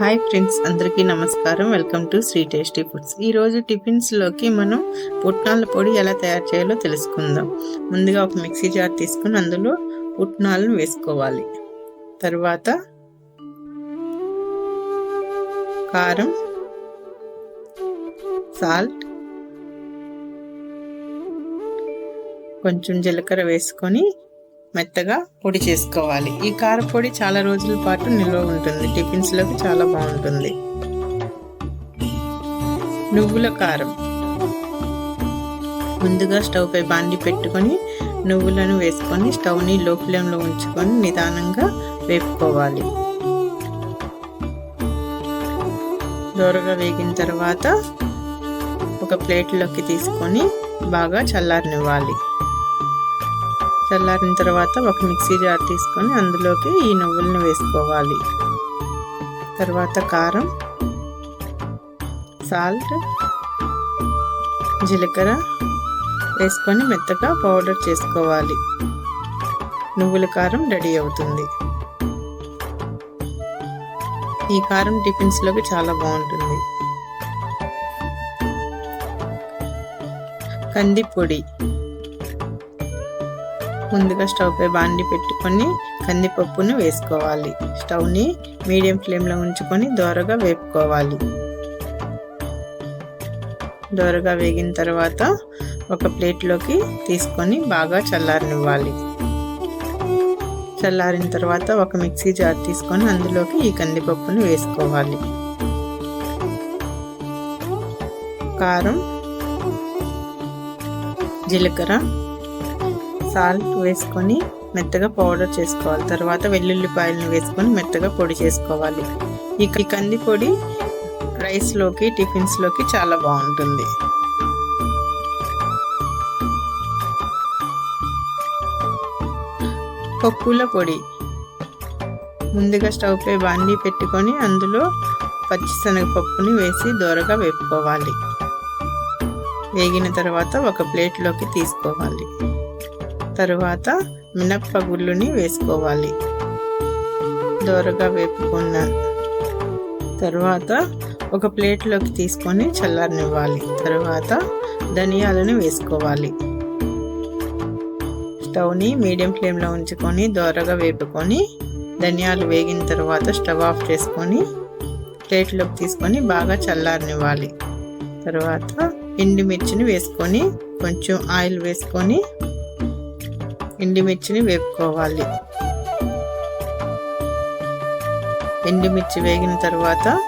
Hi friends అందరికీ నమస్కారం. Welcome to Sri tasty foods. ఈరోజు టిఫిన్స్లోకి మనం పుట్నాల పొడి ఎలా తయారు చేయాలో తెలుసుకుందాం. ముందుగా ఒక మిక్సీ జార్ తీసుకుని అందులో పుట్నాలను వేసుకోవాలి. తర్వాత కారం సాల్ట్ కొంచెం జీలకర్ర వేసుకొని మెత్తగా పొడి చేసుకోవాలి. ఈ కారపొడి చాలా రోజుల పాటు నిల్వ ఉంటుంది. టిఫిన్స్లోకి చాలా బాగుంటుంది. నువ్వుల కారం. ముందుగా స్టవ్ పై బాండి పెట్టుకొని నువ్వులను వేసుకొని స్టవ్ని లో ఫ్లేమ్లో ఉంచుకొని నిదానంగా వేపుకోవాలి. దోరగా వేగిన తర్వాత ఒక ప్లేట్లోకి తీసుకొని బాగా చల్లారనివ్వాలి. చల్లారిన తర్వాత ఒక మిక్సీ జార్ తీసుకొని అందులోకి ఈ నువ్వులను వేసుకోవాలి. తర్వాత కారం సాల్ట్ జీలకర్ర వేసుకొని మెత్తగా పౌడర్ చేసుకోవాలి. నువ్వుల కారం రెడీ అవుతుంది. ఈ కారం టిఫిన్స్లోకి చాలా బాగుంటుంది. కంది పొడి. ముందుగా స్టవ్ పై బాండి పెట్టుకొని కందిపప్పును వేసుకోవాలి. స్టవ్ని మీడియం ఫ్లేమ్లో ఉంచుకొని దోరగా వేపుకోవాలి. దోరగా వేగిన తర్వాత ఒక ప్లేట్లోకి తీసుకొని బాగా చల్లారనివ్వాలి. చల్లారిన తర్వాత ఒక మిక్సీ జార్ తీసుకొని అందులోకి ఈ కందిపప్పును వేసుకోవాలి. కారం జీలకర్ర సాల్ట్ వేసుకొని మెత్తగా పౌడర్ చేసుకోవాలి. తర్వాత వెల్లుల్లిపాయలను వేసుకొని మెత్తగా పొడి చేసుకోవాలి. ఈ కంది పొడి రైస్లోకి టిఫిన్స్లోకి చాలా బాగుంటుంది. పప్పుల పొడి. ముందుగా స్టవ్పై బాండీ పెట్టుకొని అందులో పచ్చిశనగపప్పుని వేసి దోరగా వేపుకోవాలి. వేగిన తర్వాత ఒక ప్లేట్లోకి తీసుకోవాలి. తరువాత మినప్ప గుళ్ళుని వేసుకోవాలి. దోరగా వేపుకున్న తరువాత ఒక ప్లేట్లోకి తీసుకొని చల్లారనివ్వాలి. తరువాత ధనియాలను వేసుకోవాలి. స్టవ్ని మీడియం ఫ్లేమ్లో ఉంచుకొని దోరగా వేపుకొని ధనియాలు వేగిన తర్వాత స్టవ్ ఆఫ్ చేసుకొని ప్లేట్లోకి తీసుకొని బాగా చల్లారనివ్వాలి. తర్వాత ఎండుమిర్చిని వేసుకొని కొంచెం ఆయిల్ వేసుకొని ఎండుమిర్చిని వేపుకోవాలి. ఎండుమిర్చి వేగిన తర్వాత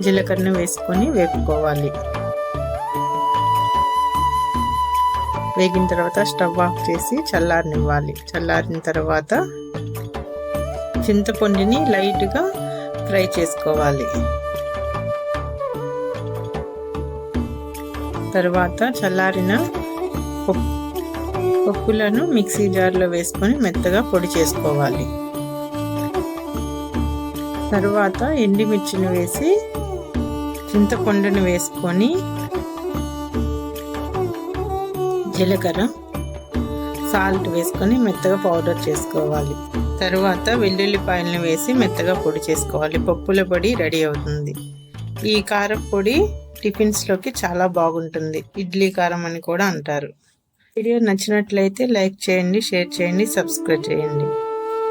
జీలకర్ర వేసుకొని వేపుకోవాలి. వేగిన తర్వాత స్టవ్ ఆఫ్ చేసి చల్లారనివ్వాలి. చల్లారిన తర్వాత చింతపండుని లైట్గా ఫ్రై చేసుకోవాలి. తర్వాత చల్లారిన పప్పులను మిక్సీ జార్లో వేసుకొని మెత్తగా పొడి చేసుకోవాలి. తర్వాత ఎండిమిర్చిని వేసి చింతపండుని వేసుకొని జీలకర్ర సాల్ట్ వేసుకొని మెత్తగా పౌడర్ చేసుకోవాలి. తర్వాత వెల్లుల్లిపాయలను వేసి మెత్తగా పొడి చేసుకోవాలి. పప్పుల పొడి రెడీ అవుతుంది. ఈ కారపొడి టిఫిన్స్లోకి చాలా బాగుంటుంది. ఇడ్లీ కారం అని కూడా అంటారు. వీడియో నచ్చినట్లయితే లైక్ చేయండి షేర్ చేయండి సబ్స్క్రైబ్ చేయండి.